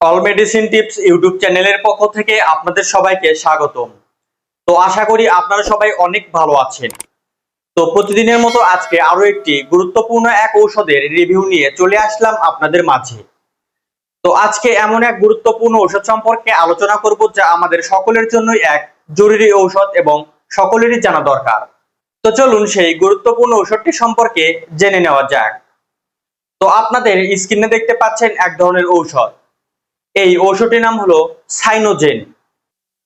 All medicine tips YouTube চ্যানেলের পক্ষ থেকে আপনাদের সবাইকে স্বাগতম। তো আশা করি আপনারা সবাই অনেক ভালো আছেন। তো প্রতিদিনের মতো আজকে আরও একটি গুরুত্বপূর্ণ এক ঔষধের রিভিউ নিয়ে চলে আসলাম আপনাদের মাঝে। তো আজকে এমন এক গুরুত্বপূর্ণ ঔষধ সম্পর্কে আলোচনা করব যা আমাদের সকলের জন্যই এক জরুরি ঔষধ এবং সকলেরই জানা দরকার। তো চলুন সেই গুরুত্বপূর্ণ ঔষধটি সম্পর্কে জেনে নেওয়া যাক। তো আপনাদের স্ক্রিনে দেখতে পাচ্ছেন এক ধরনের ঔষধ। এই ঔষধটির নাম হলো সাইনোজেন।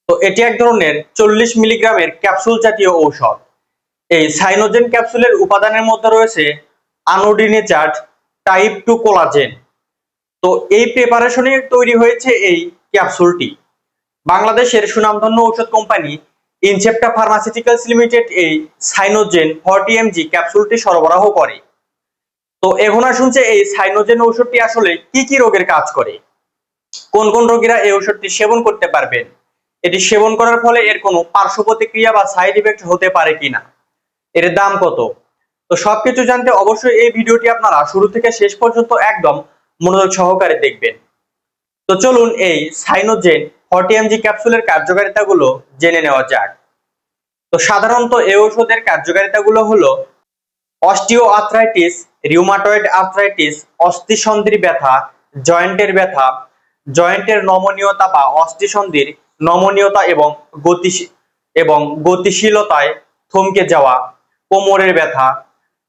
তো এটি এক ধরনের চল্লিশ মিলিগ্রামের ক্যাপসুল জাতীয় ঔষধ। এই সাইনোজেন ক্যাপসুলের উপাদানের মধ্যে রয়েছে আনোডিনেচার্ড টাইপ টু কোলাজেন। তো এই প্রিপারেশনে তৈরি হয়েছে এই ক্যাপসুলটি। বাংলাদেশের সুনামধন্য ঔষধ কোম্পানি ইনসেপ্টা ফার্মাসিউটিক্যালস লিমিটেড এই সাইনোজেন ফর্টি এমজি ক্যাপসুলটি সরবরাহ করে। তো এখন শুনছে এই সাইনোজেন ঔষধটি আসলে কি কি রোগের কাজ করে। কোন কোন রোগীরা এই ওষুধটি সেবন করতে পারবেন এটি সেবন করার ফলে এর কোনো পার্শ্ব প্রতিক্রিয়া বা সাইড ইফেক্ট হতে পারে কিনা? এর দাম কত? তো সবকিছু জানতে অবশ্যই এই ভিডিওটি আপনারা শুরু থেকে শেষ পর্যন্ত একদম মনোযোগ সহকারে দেখবেন। তো চলুন এই সাইনোজেন ফর্টি এমজি ক্যাপসুলের কার্যকারিতাগুলো জেনে নেওয়া যাক। তো সাধারণত এই ঔষধের কার্যকারিতাগুলো হলো অস্টিও আর্থ্রাইটিস রিউমাটয়েড আর্থ্রাইটিস, অস্থিসন্ধির ব্যথা, জয়েন্টের ব্যথা জয়েন্টের নমনীয়তা বা অস্থিসন্ধির নমনীয়তা এবং গতি এবং গতিশীলতায় থমকে যাওয়া, কোমরের ব্যথা,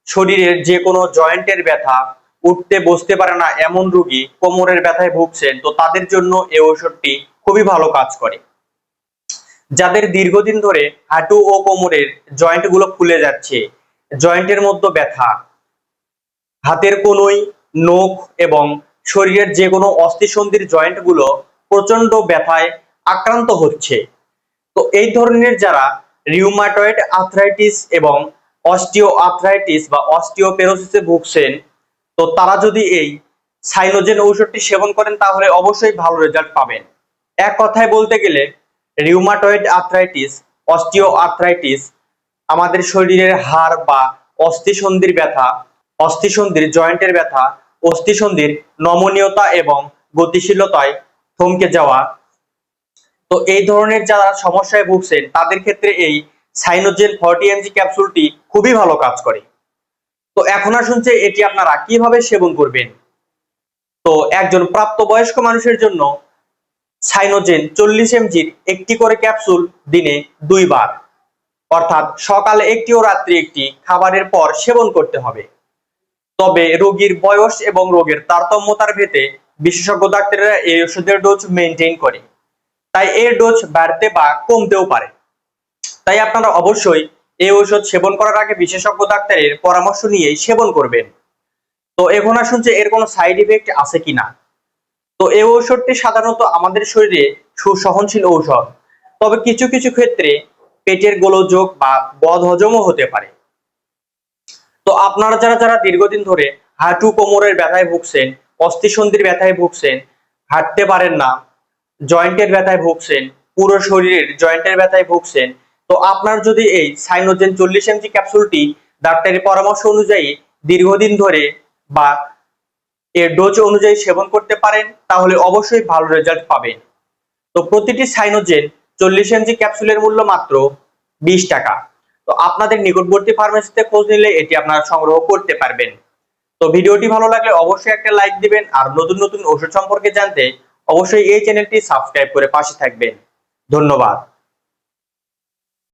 শরীরের যে কোনো জয়েন্টের ব্যথা, উঠতে বসতে পারে না এমন রোগী কোমরের ব্যথায় ভুগছেন, তো তাদের জন্য এই ঔষধটি খুবই ভালো কাজ করে। যাদের দীর্ঘদিন ধরে হাঁটু ও কোমরের জয়েন্টগুলো ফুলে যাচ্ছে, জয়েন্টের মধ্যে ব্যথা, হাতের কোনোই নখ এবং শরীরের যে কোনো অস্থিসন্ধির জয়েন্টগুলো প্রচণ্ড ব্যথায় আক্রান্ত হচ্ছে। তো এই ধরনের যারা রিউমাটয়েড আর্থ্রাইটিস এবং অস্টিও আর্থ্রাইটিস বা অস্টিওপেরোসিসে ভুগছেন, তো তারা যদি এই সাইনোজেন ঔষধটি সেবন করেন, তাহলে অবশ্যই ভালো রেজাল্ট পাবেন। এক কথায় বলতে গেলে রিউমাটয়েড আর্থ্রাইটিস অস্টিও আর্থ্রাইটিস আমাদের শরীরের হাড় বা অস্থিসন্ধির ব্যথা, অস্থিসন্ধির জয়েন্টের ব্যথা অস্থিসন্ধির নমনীয়তা এবং গতিশীলতায় থমকে যাওয়া। তো এই ধরনের যারা সমস্যায় ভুগছেন, তাদের ক্ষেত্রে এই সাইনোজেন ফর্টি এমজি ক্যাপসুলটি খুবই ভালো কাজ করে। তো এখন আর শুনছে এটি আপনারা কীভাবে সেবন করবেন। তো একজন প্রাপ্তবয়স্ক মানুষের জন্য সাইনোজেন চল্লিশ এমজির একটি করে ক্যাপসুল দিনে দুইবার। অর্থাৎ সকালে একটি ও রাত্রি একটি। খাবারের পর সেবন করতে হবে। তবে রোগীর বয়স এবং রোগের তারতম্যতার ভেদে বিশেষজ্ঞ ডাক্তাররা এই ওষুধের ডোজ মেনটেন করে। তাই এর ডোজ বাড়তে বা কমতেও পারে। তাই আপনারা অবশ্যই এই ঔষধ সেবন করার আগে বিশেষজ্ঞ ডাক্তারের পরামর্শ নিয়েই সেবন করবেন। তো এখন শুনছে এর কোনো সাইড ইফেক্ট আছে কিনা। তো এই ঔষধটি সাধারণত আমাদের শরীরে সুসহনশীল ঔষধ। তবে কিছু কিছু ক্ষেত্রে পেটের গোলযোগ বা বদহজমও হতে পারে। তো আপনারা যারা যারা দীর্ঘদিন ধরে হাঁটু কোমরের ব্যথায় ভুগছেন, অস্থিসন্ধির ব্যথায় ভুগছেন, হাঁটতে পারেন না, জয়েন্টের ব্যথায় ভুগছেন, পুরো শরীরের জয়েন্টের ব্যথায় ভুগছেন, তো আপনার যদি এই সাইনোজেন চল্লিশ এমজি ক্যাপসুলটি ডাক্তারের পরামর্শ অনুযায়ী দীর্ঘদিন ধরে বা এর ডোজ অনুযায়ী সেবন করতে পারেন, তাহলে অবশ্যই ভালো রেজাল্ট পাবেন। তো প্রতিটি সাইনোজেন চল্লিশ এমজি ক্যাপসুলের মূল্য মাত্র বিশ টাকা। তো আপনাদের নিকটবর্তী ফার্মেসিতে খোঁজ নিলে এটি আপনারা সংগ্রহ করতে পারবেন। তো ভিডিওটি ভালো লাগলে অবশ্যই একটা লাইক দিবেন, আর নতুন নতুন ওষুধ সম্পর্কে জানতে অবশ্যই এই চ্যানেলটি সাবস্ক্রাইব করে পাশে থাকবেন। ধন্যবাদ।